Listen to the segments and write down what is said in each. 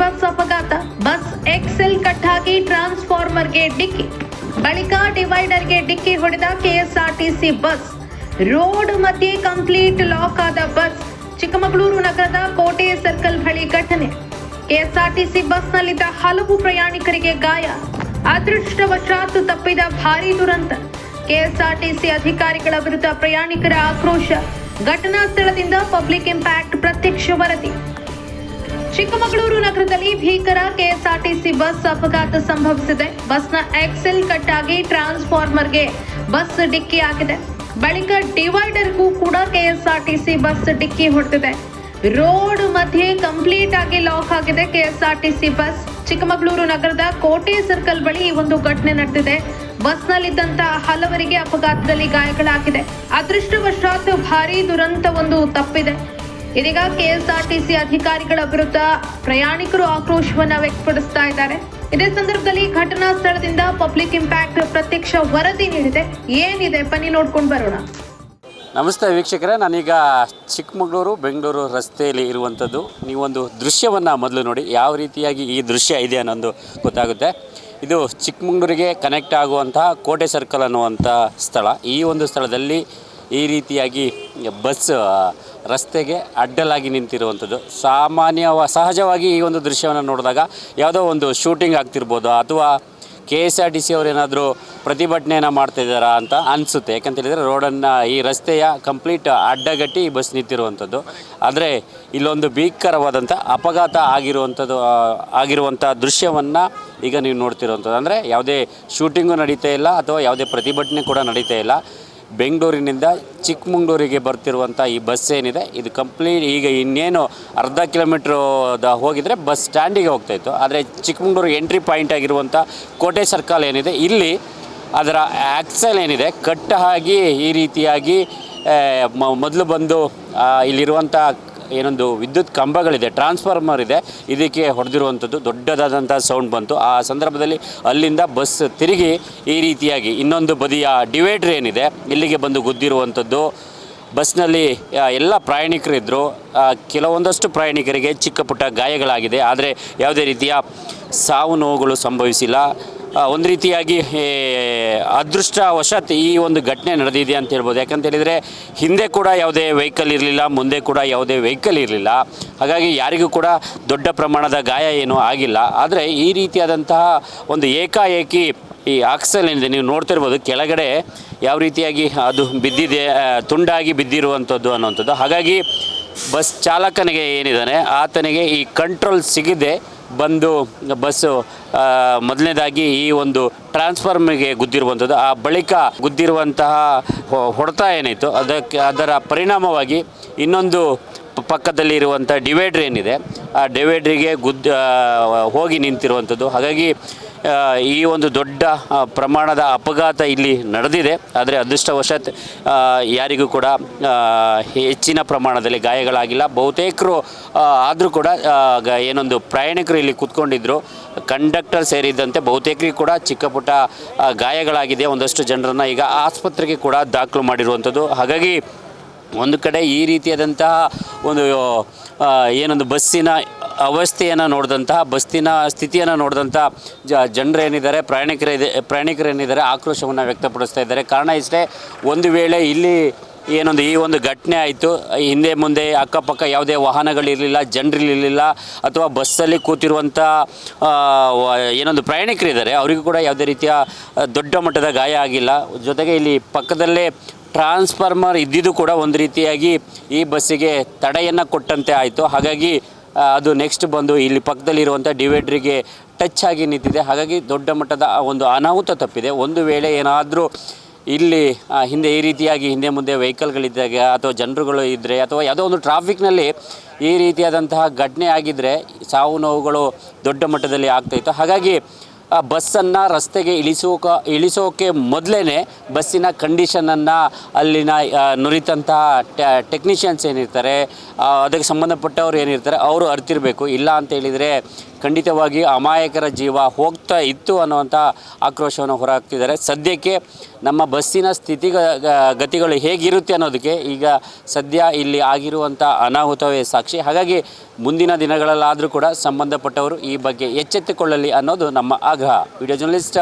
Bus ಅಪಘಾತ. Bus Excel ಕಟ್ಟಾಗಿ ಟ್ರಾನ್ಸ್ಫಾರ್ಮರ್ಗೆ ಡಿಕ್ಕಿ. ಬಳಿಕ ಡಿವೈಡರ್ಗೆ ಡಿಕ್ಕಿ ಹೊಡೆದ ಕೆಎಸ್ಆರ್ಟಿಸಿ ಬಸ್. ರೋಡ್ ಮಧ್ಯೆ ಕಂಪ್ಲೀಟ್ ಲಾಕ್ ಆದ ಬಸ್. ಚಿಕ್ಕಮಗಳೂರು ನಗರದ ಕೋಟೆ ಸರ್ಕಲ್ ಬಳಿ ಘಟನೆ. ಕೆಎಸ್ಆರ್ಟಿಸಿ ಬಸ್ನಲ್ಲಿದ್ದ ಹಲವು ಪ್ರಯಾಣಿಕರಿಗೆ ಗಾಯ. ಅದೃಷ್ಟವಶಾತ್ ತಪ್ಪಿದ ಭಾರೀ ದುರಂತ. ಕೆಎಸ್ಆರ್ಟಿಸಿ ಅಧಿಕಾರಿಗಳ ವಿರುದ್ಧ ಪ್ರಯಾಣಿಕರ ಆಕ್ರೋಶ. ಘಟನಾ ಸ್ಥಳದಿಂದ ಪಬ್ಲಿಕ್ ಇಂಪ್ಯಾಕ್ಟ್ ಪ್ರತ್ಯಕ್ಷ ವರದಿ. ಚಿಕ್ಕಮಗಳೂರು ನಗರದಲ್ಲಿ ಭೀಕರ ಕೆಎಸ್ಆರ್ಟಿಸಿ ಬಸ್ ಅಪಘಾತ ಸಂಭವಿಸಿದೆ. ಬಸ್ನ ಎಕ್ಸೆಲ್ ಕಟ್ಟಾಗಿ ಟ್ರಾನ್ಸ್ಫಾರ್ಮರ್ಗೆ ಬಸ್ ಡಿಕ್ಕಿ ಆಗಿದೆ ಬಳಿಕ ಡಿವೈಡರ್ಗೂ ಕೂಡ ಕೆಎಸ್ಆರ್ಟಿಸಿ ಬಸ್ ಡಿಕ್ಕಿ ಹೊಡೆದಿದೆ. ರೋಡ್ ಮಧ್ಯೆ ಕಂಪ್ಲೀಟ್ ಆಗಿ ಲಾಕ್ ಆಗಿದೆ ಕೆಎಸ್ಆರ್ಟಿಸಿ ಬಸ್. ಚಿಕ್ಕಮಗಳೂರು ನಗರದ ಕೋಟೆ ಸರ್ಕಲ್ ಬಳಿ ಈ ಒಂದು ಘಟನೆ ನಡೆದಿದೆ. ಬಸ್ನಲ್ಲಿದ್ದಂತ ಹಲವರಿಗೆ ಅಪಘಾತದಲ್ಲಿ ಗಾಯಗಳಾಗಿದೆ. ಅದೃಷ್ಟವಶಾತ್ ಭಾರೀ ದುರಂತ ಒಂದು ತಪ್ಪಿದೆ. ಇದೀಗ ಕೆಎಸ್ಆರ್ಟಿಸಿ ಅಧಿಕಾರಿಗಳ ವಿರುದ್ಧ ಪ್ರಯಾಣಿಕರು ಆಕ್ರೋಶವನ್ನ ವ್ಯಕ್ತಪಡಿಸ್ತಾ ಇದ್ದಾರೆ. ಇದೇ ಸಂದರ್ಭದಲ್ಲಿ ಘಟನಾ ಸ್ಥಳದಿಂದ ಪಬ್ಲಿಕ್ ಇಂಪ್ಯಾಕ್ಟ್ ಪ್ರತ್ಯಕ್ಷ ವರದಿ ನೀಡಿದೆ. ಏನಿದೆ? ಪನಿ ನೋಡ್ಕೊಂಡು ಬರೋಣ. ನಮಸ್ತೆ ವೀಕ್ಷಕರೇ. ನಾನೀಗ ಚಿಕ್ಕಮಗಳೂರು, ಬೆಂಗಳೂರು ರಸ್ತೆಯಲ್ಲಿ ಇರುವಂಥದ್ದು. ನೀವೊಂದು ದೃಶ್ಯವನ್ನು ಮೊದಲು ನೋಡಿ. ಯಾವ ರೀತಿಯಾಗಿ ಈ ದೃಶ್ಯ ಇದೆ ಅನ್ನೋದು ಗೊತ್ತಾಗುತ್ತೆ. ಇದು ಚಿಕ್ಕಮಗಳೂರಿಗೆ ಕನೆಕ್ಟ್ ಆಗುವಂತಹ ಕೋಟೆ ಸರ್ಕಲ್ ಅನ್ನುವಂಥ ಸ್ಥಳ. ಈ ಒಂದು ಸ್ಥಳದಲ್ಲಿ ಈ ರೀತಿಯಾಗಿ ಬಸ್ ರಸ್ತೆಗೆ ಅಡ್ಡಲಾಗಿ ನಿಂತಿರುವಂಥದ್ದು. ಸಾಮಾನ್ಯ ಸಹಜವಾಗಿ ಈ ಒಂದು ದೃಶ್ಯವನ್ನು ನೋಡಿದಾಗ ಯಾವುದೋ ಒಂದು ಶೂಟಿಂಗ್ ಆಗ್ತಿರ್ಬೋದು ಅಥವಾ K S R T C ಅವರೇನಾದರೂ ಪ್ರತಿಭಟನೆಯನ್ನು ಮಾಡ್ತಾ ಇದ್ದಾರಾ ಅಂತ ಅನಿಸುತ್ತೆ. ಯಾಕಂತೇಳಿದರೆ ರೋಡನ್ನು, ಈ ರಸ್ತೆಯ ಕಂಪ್ಲೀಟ್ ಅಡ್ಡಗಟ್ಟಿ ಬಸ್ ನಿಂತಿರುವಂಥದ್ದು. ಆದರೆ ಇಲ್ಲೊಂದು ಭೀಕರವಾದಂಥ ಅಪಘಾತ ಆಗಿರುವಂಥದ್ದು ಆಗಿರುವಂಥ ದೃಶ್ಯವನ್ನು ಈಗ ನೀವು ನೋಡ್ತಿರುವಂಥದ್ದು. ಅಂದರೆ ಯಾವುದೇ ಶೂಟಿಂಗು ನಡೀತಾ ಇಲ್ಲ ಅಥವಾ ಯಾವುದೇ ಪ್ರತಿಭಟನೆ ಕೂಡ ನಡೀತಾ ಇಲ್ಲ. ಬೆಂಗಳೂರಿನಿಂದ ಚಿಕ್ಕಮಂಗ್ಳೂರಿಗೆ ಬರ್ತಿರುವಂಥ ಈ ಬಸ್ ಏನಿದೆ, ಇದು ಕಂಪ್ಲೀಟ್ ಈಗ ಇನ್ನೇನು ಅರ್ಧ ಕಿಲೋಮೀಟ್ರು ದ ಹೋಗಿದರೆ ಬಸ್ ಸ್ಟ್ಯಾಂಡಿಗೆ ಹೋಗ್ತಾಯಿತ್ತು ಆದರೆ ಚಿಕ್ಕಮಂಗ್ಳೂರು ಎಂಟ್ರಿ ಪಾಯಿಂಟ್ ಆಗಿರುವಂಥ ಕೋಟೆ ಸರ್ಕಲ್ ಏನಿದೆ, ಇಲ್ಲಿ ಅದರ ಆಕ್ಸಲ್ ಏನಿದೆ, ಕಟ್ಟಾಗಿ ಈ ರೀತಿಯಾಗಿ ಮೊದಲು ಬಂದು ಇಲ್ಲಿರುವಂಥ ಏನೊಂದು ವಿದ್ಯುತ್ ಕಂಬಗಳಿದೆ ಟ್ರಾನ್ಸ್ಫಾರ್ಮರ್ ಇದೆ. ಇದಕ್ಕೆ ಹೊಡೆದಿರುವಂಥದ್ದು ದೊಡ್ಡದಾದಂಥ ಸೌಂಡ್ ಬಂತು. ಆ ಸಂದರ್ಭದಲ್ಲಿ ಅಲ್ಲಿಂದ ಬಸ್ ತಿರುಗಿ ಈ ರೀತಿಯಾಗಿ ಇನ್ನೊಂದು ಬದಿಯ ಡಿವೈಡ್ರ್ ಏನಿದೆ, ಇಲ್ಲಿಗೆ ಬಂದು ಗುದ್ದಿರುವಂಥದ್ದು. ಬಸ್ನಲ್ಲಿ ಎಲ್ಲ ಪ್ರಯಾಣಿಕರಿದ್ದರು ಕೆಲವೊಂದಷ್ಟು ಪ್ರಯಾಣಿಕರಿಗೆ ಚಿಕ್ಕ ಪುಟ್ಟ ಗಾಯಗಳಾಗಿದೆ. ಆದರೆ ಯಾವುದೇ ರೀತಿಯ ಸಾವು ನೋವುಗಳು ಸಂಭವಿಸಿಲ್ಲ. ಒಂದು ರೀತಿಯಾಗಿ ಅದೃಷ್ಟ ಅದೃಷ್ಟವಶಾತ್ ಈ ಒಂದು ಘಟನೆ ನಡೆದಿದೆ ಅಂತ ಹೇಳ್ಬೋದು. ಯಾಕಂತ ಹೇಳಿದರೆ, ಹಿಂದೆ ಕೂಡ ಯಾವುದೇ ವೆಹಿಕಲ್ ಇರಲಿಲ್ಲ, ಮುಂದೆ ಕೂಡ ಯಾವುದೇ ವೆಹಿಕಲ್ ಇರಲಿಲ್ಲ. ಹಾಗಾಗಿ ಯಾರಿಗೂ ಕೂಡ ದೊಡ್ಡ ಪ್ರಮಾಣದ ಗಾಯ ಏನೂ ಆಗಿಲ್ಲ. ಆದರೆ ಈ ರೀತಿಯಾದಂತಹ ಒಂದು ಏಕಾಏಕಿ ಈ ಆಕ್ಸಲ್ ಏನಿದೆ ನೀವು ನೋಡ್ತಿರ್ಬೋದು, ಕೆಳಗಡೆ ಯಾವ ರೀತಿಯಾಗಿ ಅದು ಬಿದ್ದಿದೆ ತುಂಡಾಗಿ ಬಿದ್ದಿರುವಂಥದ್ದು ಅನ್ನುವಂಥದ್ದು. ಹಾಗಾಗಿ ಬಸ್ ಚಾಲಕನಿಗೆ ಏನಿದ್ದಾನೆ ಆತನಿಗೆ ಈ ಕಂಟ್ರೋಲ್ ಸಿಗದೆ ಬಂದು ಬಸ್ಸು ಮೊದಲನೇದಾಗಿ ಈ ಒಂದು ಟ್ರಾನ್ಸ್ಫಾರ್ಮಿಗೆ ಗುದ್ದಿರುವಂಥದ್ದು. ಆ ಬಳಿಕ ಗುದ್ದಿರುವಂತಹ ಹೊಡೆತ ಏನಿತ್ತು ಅದಕ್ಕೆ ಅದರ ಪರಿಣಾಮವಾಗಿ ಇನ್ನೊಂದು ಪಕ್ಕದಲ್ಲಿ ಇರುವಂಥ ಡಿವೈಡ್ರ್ ಏನಿದೆ, ಆ ಡಿವೈಡ್ರಿಗೆ ಗುದ್ದ ಹೋಗಿ ನಿಂತಿರುವಂಥದ್ದು. ಹಾಗಾಗಿ ಈ ಒಂದು ದೊಡ್ಡ ಪ್ರಮಾಣದ ಅಪಘಾತ ಇಲ್ಲಿ ನಡೆದಿದೆ. ಆದರೆ ಅದೃಷ್ಟವಶಾತ್ ಯಾರಿಗೂ ಕೂಡ ಹೆಚ್ಚಿನ ಪ್ರಮಾಣದಲ್ಲಿ ಗಾಯಗಳಾಗಿಲ್ಲ. ಬಹುತೇಕರು ಆದರೂ ಕೂಡ ಏನೊಂದು ಪ್ರಯಾಣಿಕರು ಇಲ್ಲಿ ಕೂತ್ಕೊಂಡಿದ್ರು. ಕಂಡಕ್ಟರ್ ಸೇರಿದಂತೆ ಬಹುತೇಕರಿಗೆ ಕೂಡ ಚಿಕ್ಕ ಪುಟ್ಟ ಗಾಯಗಳಾಗಿದೆ. ಒಂದಷ್ಟು ಜನರನ್ನು ಈಗ ಆಸ್ಪತ್ರೆಗೆ ಕೂಡ ದಾಖಲು ಮಾಡಿರುವಂಥದ್ದು. ಹಾಗಾಗಿ ಒಂದು ಕಡೆ ಈ ರೀತಿಯಾದಂತಹ ಒಂದು ಏನೊಂದು ಬಸ್ಸಿನ ಅವಸ್ಥೆಯನ್ನು ನೋಡಿದಂತಹ, ಬಸ್ತಿನ ಸ್ಥಿತಿಯನ್ನು ನೋಡಿದಂಥ ಜ ಜನರೇನಿದ್ದಾರೆ ಪ್ರಯಾಣಿಕರಿದೆ ಪ್ರಯಾಣಿಕರೇನಿದ್ದಾರೆ ಆಕ್ರೋಶವನ್ನು ವ್ಯಕ್ತಪಡಿಸ್ತಾ ಇದ್ದಾರೆ. ಕಾರಣ ಇಷ್ಟೇ, ಒಂದು ವೇಳೆ ಇಲ್ಲಿ ಏನೊಂದು, ಈ ಒಂದು ಘಟನೆ ಆಯಿತು ಹಿಂದೆ ಮುಂದೆ ಅಕ್ಕಪಕ್ಕ ಯಾವುದೇ ವಾಹನಗಳಿರಲಿಲ್ಲ ಜನರಿರಲಿಲ್ಲ ಅಥವಾ ಬಸ್ಸಲ್ಲಿ ಕೂತಿರುವಂಥ ಏನೊಂದು ಪ್ರಯಾಣಿಕರಿದ್ದಾರೆ ಅವರಿಗೂ ಕೂಡ ಯಾವುದೇ ರೀತಿಯ ದೊಡ್ಡ ಮಟ್ಟದ ಗಾಯ ಆಗಿಲ್ಲ. ಜೊತೆಗೆ ಇಲ್ಲಿ ಪಕ್ಕದಲ್ಲೇ ಟ್ರಾನ್ಸ್ಫಾರ್ಮರ್ ಇದ್ದಿದ್ದು ಕೂಡ ಒಂದು ರೀತಿಯಾಗಿ ಈ ಬಸ್ಸಿಗೆ ತಡೆಯನ್ನು ಕೊಟ್ಟಂತೆ ಆಯಿತು. ಹಾಗಾಗಿ ಅದು ನೆಕ್ಸ್ಟ್ ಬಂದು ಇಲ್ಲಿ ಪಕ್ಕದಲ್ಲಿರುವಂಥ ಡಿವೈಡ್ರಿಗೆ ಟಚ್ ಆಗಿ ನಿಂತಿದೆ. ಹಾಗಾಗಿ ದೊಡ್ಡ ಮಟ್ಟದ ಒಂದು ಅನಾಹುತ ತಪ್ಪಿದೆ. ಒಂದು ವೇಳೆ ಏನಾದರೂ ಇಲ್ಲಿ ಹಿಂದೆ ಈ ರೀತಿಯಾಗಿ ಹಿಂದೆ ಮುಂದೆ ವೆಹಿಕಲ್ಗಳಿದ್ದಾಗ ಅಥವಾ ಜನರುಗಳು ಇದ್ದರೆ ಅಥವಾ ಯಾವುದೋ ಒಂದು ಟ್ರಾಫಿಕ್ನಲ್ಲಿ ಈ ರೀತಿಯಾದಂತಹ ಘಟನೆ ಆಗಿದ್ದರೆ ಸಾವು ನೋವುಗಳು ದೊಡ್ಡ ಮಟ್ಟದಲ್ಲಿ ಆಗ್ತಾಯಿತ್ತು ಹಾಗಾಗಿ ಬಸ್ಸನ್ನು ರಸ್ತೆಗೆ ಇಳಿಸೋಕ ಇಳಿಸೋಕೆ ಮೊದಲೇ ಬಸ್ಸಿನ ಕಂಡೀಷನನ್ನು ಅಲ್ಲಿನ ನುರಿತಂತಹ ಟೆಕ್ನಿಷಿಯನ್ಸ್ ಏನಿರ್ತಾರೆ ಅದಕ್ಕೆ ಸಂಬಂಧಪಟ್ಟವ್ರು ಏನಿರ್ತಾರೆ, ಅವರು ಅರ್ತಿರಬೇಕು. ಇಲ್ಲ ಅಂತ ಹೇಳಿದರೆ ಖಂಡಿತವಾಗಿ ಅಮಾಯಕರ ಜೀವ ಹೋಗ್ತಾ ಇತ್ತು ಅನ್ನುವಂಥ ಆಕ್ರೋಶವನ್ನು ಹೊರಹಾಕ್ತಿದ್ದಾರೆ. ಸದ್ಯಕ್ಕೆ ನಮ್ಮ ಬಸ್ಸಿನ ಸ್ಥಿತಿ ಗತಿಗಳು ಹೇಗಿರುತ್ತೆ ಅನ್ನೋದಕ್ಕೆ ಈಗ ಸದ್ಯ ಇಲ್ಲಿ ಆಗಿರುವಂಥ ಅನಾಹುತವೇ ಸಾಕ್ಷಿ. ಹಾಗಾಗಿ ಮುಂದಿನ ದಿನಗಳಲ್ಲಾದರೂ ಕೂಡ ಸಂಬಂಧಪಟ್ಟವರು ಈ ಬಗ್ಗೆ ಎಚ್ಚೆತ್ತುಕೊಳ್ಳಲಿ ಅನ್ನೋದು ನಮ್ಮ ಆಗ್ರಹ. ವಿಡಿಯೋ ಜರ್ನಲಿಸ್ಟ್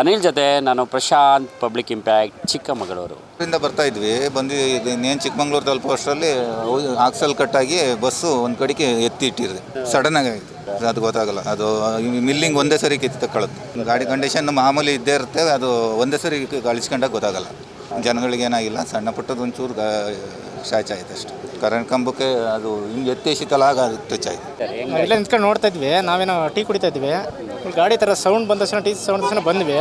ಅನಿಲ್ ಜೊತೆ ನಾನು ಪ್ರಶಾಂತ್, ಪಬ್ಲಿಕ್ ಇಂಪ್ಯಾಕ್ಟ್, ಚಿಕ್ಕಮಗಳೂರು. ಇಂದ ಬರ್ತಾ ಇದ್ವಿ. ಬಂದು ಇನ್ನೇನು ಚಿಕ್ಕಮಂಗ್ಳೂರು ತಲುಪೋ ಅಷ್ಟರಲ್ಲಿ ಆಕ್ಸಲ್ ಕಟ್ಟಾಗಿ ಬಸ್ಸು ಒಂದು ಕಡೆಗೆ ಎತ್ತಿ ಇಟ್ಟಿರಿದೆ ಸಡನ್ ಆಗಿ ಆಯಿತು. ಅದು ಗೊತ್ತಾಗಲ್ಲ. ಅದು ಮಿಲ್ಲಿಂಗ್ ಒಂದೇ ಸರಿ ಕಿತ್ತು ತಕ್ಕೊಳ್ಳುತ್ತೆ ಗಾಡಿ ಕಂಡೀಷನ್ ಮಾಮೂಲಿ ಇದ್ದೇ ಇರುತ್ತೆ ಅದು ಒಂದೇ ಸರಿ ಗಳಿಸ್ಕೊಂಡಾಗ ಗೊತ್ತಾಗಲ್ಲ. ಜನಗಳಿಗೆ ಏನಾಗಿಲ್ಲ ಸಣ್ಣ ಪುಟ್ಟದ ಒಂಚೂರು ಗಾ ಆಯ್ತು ಅಷ್ಟು. ಕರೆಂಟ್ ಕಂಬಕ್ಕೆ ಅದು ಹಿಂಗೆ ಎತ್ತಿ ಎಸಿತಲ್ಲ ಆಗ ಟಚ್ ಆಯ್ತು. ಇಲ್ಲೇ ನಿಂತ್ಕೊಂಡು ನೋಡ್ತಾ ಇದ್ವಿ ನಾವೇನೋ ಟೀ ಕುಡಿತಾ ಇದ್ವಿ. ಗಾಡಿ ಥರ ಸೌಂಡ್ ಬಂದ ತಕ್ಷಣ ಟೀ ಸೌಂಡ್ ತಕ್ಷಣ ಬಂದ್ವಿ.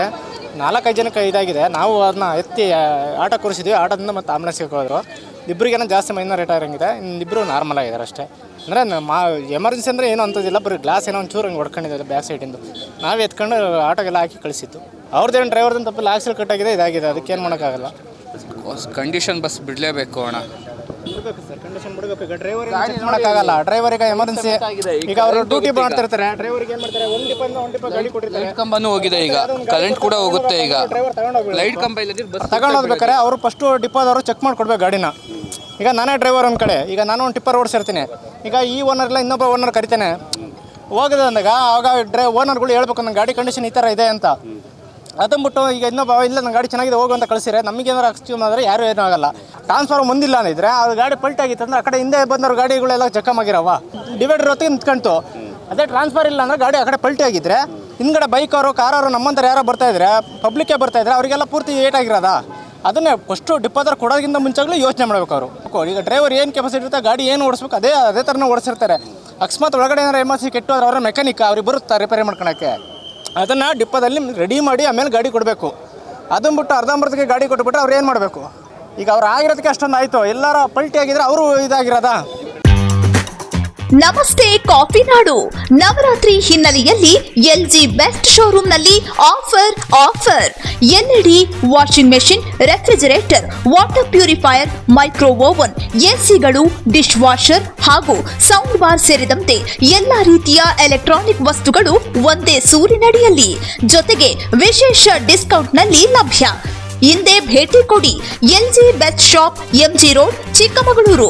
ನಾಲ್ಕೈದು ಜನಕ್ಕೆ ಇದಾಗಿದೆ. ನಾವು ಅದನ್ನ ಎತ್ತಿ ಆಟೋ ಕೂರಿಸಿದ್ವಿ. ಆಟೋದಿಂದ ಮತ್ತೆ ಆಂಬುಲೆನ್ಸ್ಗೆ ಹೋದ್ರು. ಇಬ್ಬರಿಗೇನೋ ಜಾಸ್ತಿ ಮೈನ ರೇಟ್ ಆಗಿರಂಗಿದೆ ಇನ್ನಿಬ್ಬರು ನಾರ್ಮಲ್ ಆಗಿದ್ದಾರೆ ಅಷ್ಟೇ. ಅಂದರೆ ಮಾ ಎಮರ್ಜೆನ್ಸಿ ಅಂದರೆ ಏನೂ ಅಂಥದ್ದಿಲ್ಲ. ಬರೀ ಗ್ಲಾಸ್ ಏನೋ ಒಂಚೂರು ಹಂಗೆ ಹೊಡ್ಕೊಂಡಿದ್ದಾರೆ ಬ್ಯಾಕ್ ಸೈಡಿಂದು ನಾವೇ ಎತ್ಕೊಂಡು ಆಟೋಗೆಲ್ಲ ಹಾಕಿ ಕಳಿಸಿದ್ದು. ಅವ್ರದ್ದೇನು ಡ್ರೈವರ್ದು ತಪ್ಪಿಲ್ಲ ಆಕ್ಸಿಲ್ ಕಟ್ಟಾಗಿದೆ ಇದಾಗಿದೆ. ಅದಕ್ಕೇನು ಮಾಡೋಕ್ಕಾಗಲ್ಲ. ಕಂಡೀಷನ್ ಬಸ್ ಬಿಡಲೇಬೇಕು ಅಣ್ಣ. ಬಿಡ್ಬೇಕು ಸರ್ ಕಂಡೀಷನ್ ಬಿಡಬೇಕು ಈಗ ಡ್ರೈವರ್ ಮಾಡೋಕ್ಕಾಗಲ್ಲ ಡ್ರೈವರ್ ಈಗ ಎಮರ್ಜೆನ್ಸಿ ಈಗ ಅವರು ಡ್ಯೂಟಿ ಮಾಡ್ತಿರ್ತಾರೆ. ಡ್ರೈವರ್ಗೆ ಏನು ಮಾಡ್ತಾರೆ? ಒಂದು ಡಿಪ ಒಂದು ಡಿಪ ಗಾಡಿ ಕೊಟ್ಟಿರ್ತಾರೆ. ಲೈಟ್ ಕಂಬನೂ ಹೋಗಿದೆ ಈಗ. ಕರೆಂಟ್ ಕೂಡ ಹೋಗುತ್ತೆ ಈಗ. ಡ್ರೈವರ್ ತಗೊಂಡೋಗ್ಬೇಕು ಲೈಟ್ ಕಂಬ ಇಲ್ಲದಿದ್ರೆ ಬಸ್ ತಗೊಂಡು ಹೋಗ್ಬೇಕಾರೆ ಅವರು ಫಸ್ಟ್ ಡಿಪ್ಪೋದವರು ಚೆಕ್ ಮಾಡಿ ಕೊಡ್ಬೇಕು ಗಾಡಿನ. ಈಗ ನಾನೇ ಡ್ರೈವರ್ ಒಂದ್ ಕಡೆ. ಈಗ ನಾನು ಒಂದು ಟಿಪ್ಪರ್ ಓಡಿಸಿರ್ತೀನಿ. ಈಗ ಈ ಓನರ್ ಇಲ್ಲ ಇನ್ನೊಬ್ಬ ಓನರ್ ಕರಿತೇನೆ. ಹೋಗಿದೆ ಅಂದಾಗ ಆವಾಗ ಡ್ರೈ ಓನರ್ಗಳು ಹೇಳ್ಬೇಕು ನನ್ನ ಗಾಡಿ ಕಂಡೀಷನ್ ಈ ಥರ ಇದೆ ಅಂತ. ಅದನ್ನ ಬಿಟ್ಟು ಈಗ ಇನ್ನೊಬ್ಬ ಇಲ್ಲ ನನ್ನ ಗಾಡಿ ಚೆನ್ನಾಗಿದೆ ಹೋಗು ಅಂತ ಕಳಿಸಿದ್ರೆ ನಮಗೆ ಅಕ್ಸ್ಯೂಮ್ ಅಕ್ಸ್ಟ್ಯೂಮ್ ಆದರೆ ಯಾರು ಏನೂ ಆಗಲ್ಲ. ಟ್ರಾನ್ಸ್ಫಾರ್ ಮುಂದಿಲ್ಲ ಅಂದಿದ್ರೆ ಅದು ಗಾಡಿ ಪಲ್ಟಾಗಿತ್ತು ಅಂದ್ರೆ ಆ ಕಡೆ ಹಿಂದೆ ಬಂದವ್ರ ಗಾಡಿಗಳೆಲ್ಲ ಚಕಮ್ ಆಗಿರವ. ಡಿವೈಡರ್ ಹೊತ್ತಿಗೆ ನಿಂತ್ಕೊಂತು ಅದೇ ಟ್ರಾನ್ಸ್ಫರ್ ಇಲ್ಲ ಅಂದ್ರೆ ಗಾಡಿ ಆ ಕಡೆ ಪಲ್ಟಿ ಆಗಿದ್ರೆ ಹಿಂದ್ಗಡೆ ಬೈಕವರು ಕಾರವರು ನಮ್ಮಂತರ ಯಾರೋ ಬರ್ತಾ ಇದ್ರೆ ಪಬ್ಲಿಕ್ಕೇ ಬರ್ತಾ ಇದ್ರೆ ಅವರಿಗೆಲ್ಲ ಪೂರ್ತಿ ಏಟ್ ಆಗಿರೋದಾ? ಅದನ್ನೇ ಫಸ್ಟು ಡಿಪ್ಪೋದರ್ ಕೊಡೋದಕ್ಕಿಂತ ಮುಂಚಾಗಲೂ ಯೋಚನೆ ಮಾಡ್ಬೇಕು ಅವರು. ಈಗ ಡ್ರೈವರ್ ಏನು ಕೆಪಾಸಿಟಿ ಇರುತ್ತೆ ಗಾಡಿ ಏನು ಓಡಿಸ್ಬೇಕು ಅದೇ ಅದೇ ಥರನೇ ಓಡಿಸಿರ್ತಾರೆ. ಅಕಸ್ಮಾತ್ ಒಳಗಡೆ ಏನಾರು ಸಿ ಕೆಟ್ಟು ಅವರ ಮೆಕ್ಯಾನಿಕ್ ಅವ್ರಿಗೆ ಬರುತ್ತಾ ರಿಪೇರಿ ಮಾಡ್ಕೊಳಕ್ಕೆ. ಅದನ್ನು ಡಿಪ್ಪೋದಲ್ಲಿ ರೆಡಿ ಮಾಡಿ ಆಮೇಲೆ ಗಾಡಿ ಕೊಡಬೇಕು. ಅದನ್ನು ಬಿಟ್ಟು ಅರ್ಧಂಬರ್ಧಕ್ಕೆ ಗಾಡಿ ಕೊಟ್ಬಿಟ್ಟು ಅವ್ರು ಏನು ಮಾಡಬೇಕು? ಈಗ ಅವ್ರು ಆಗಿರೋದಕ್ಕೆ ಅಷ್ಟೊಂದು ಆಯ್ತು. ಎಲ್ಲರ ಪಲ್ಟಿ ಆಗಿದ್ರೆ ಅವರು ಇದಾಗಿರೋದಾ? ನಮಸ್ತೆ, ಕಾಫಿ ನಾಡು. ನವರಾತ್ರಿ ಹಿನ್ನೆಲೆಯಲ್ಲಿ L G best ಶೋರೂಮ್ನಲ್ಲಿ offer offer. LED washing machine, refrigerator, water purifier micro oven ಎಸಿಗಳು dish washer ಹಾಗೂ ಸೌಂಡ್ ಬಾರ್ ಸೇರಿದಂತೆ ಎಲ್ಲಾ ರೀತಿಯ ಎಲೆಕ್ಟ್ರಾನಿಕ್ ವಸ್ತುಗಳು ಒಂದೇ ಸೂರಿನಡಿಯಲ್ಲಿ. ಜೊತೆಗೆ ವಿಶೇಷ ಡಿಸ್ಕೌಂಟ್ನಲ್ಲಿ ಲಭ್ಯ. ಹಿಂದೆ ಭೇಟಿ ಕೊಡಿ LG best shop, MG road, Chikkamagaluru.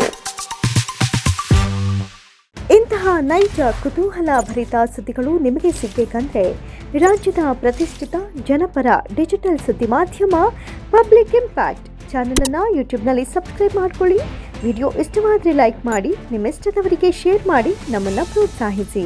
ಇಂತಹ ನೈಜ, ಕುತೂಹಲ ಭರಿತ ಸುದ್ದಿಗಳು ನಿಮಗೆ ಸಿಗಬೇಕಂದ್ರೆ ರಾಜ್ಯದ ಪ್ರತಿಷ್ಠಿತ ಜನಪರ ಡಿಜಿಟಲ್ ಸುದ್ದಿ ಮಾಧ್ಯಮ ಪಬ್ಲಿಕ್ ಇಂಪ್ಯಾಕ್ಟ್ ಚಾನಲನ್ನು ಯೂಟ್ಯೂಬ್ನಲ್ಲಿ ಸಬ್ಸ್ಕ್ರೈಬ್ ಮಾಡ್ಕೊಳ್ಳಿ. ವಿಡಿಯೋ ಇಷ್ಟವಾದರೆ ಲೈಕ್ ಮಾಡಿ ನಿಮ್ಮ ಇಷ್ಟದವರಿಗೆ ಶೇರ್ ಮಾಡಿ, ನಮ್ಮನ್ನು ಪ್ರೋತ್ಸಾಹಿಸಿ.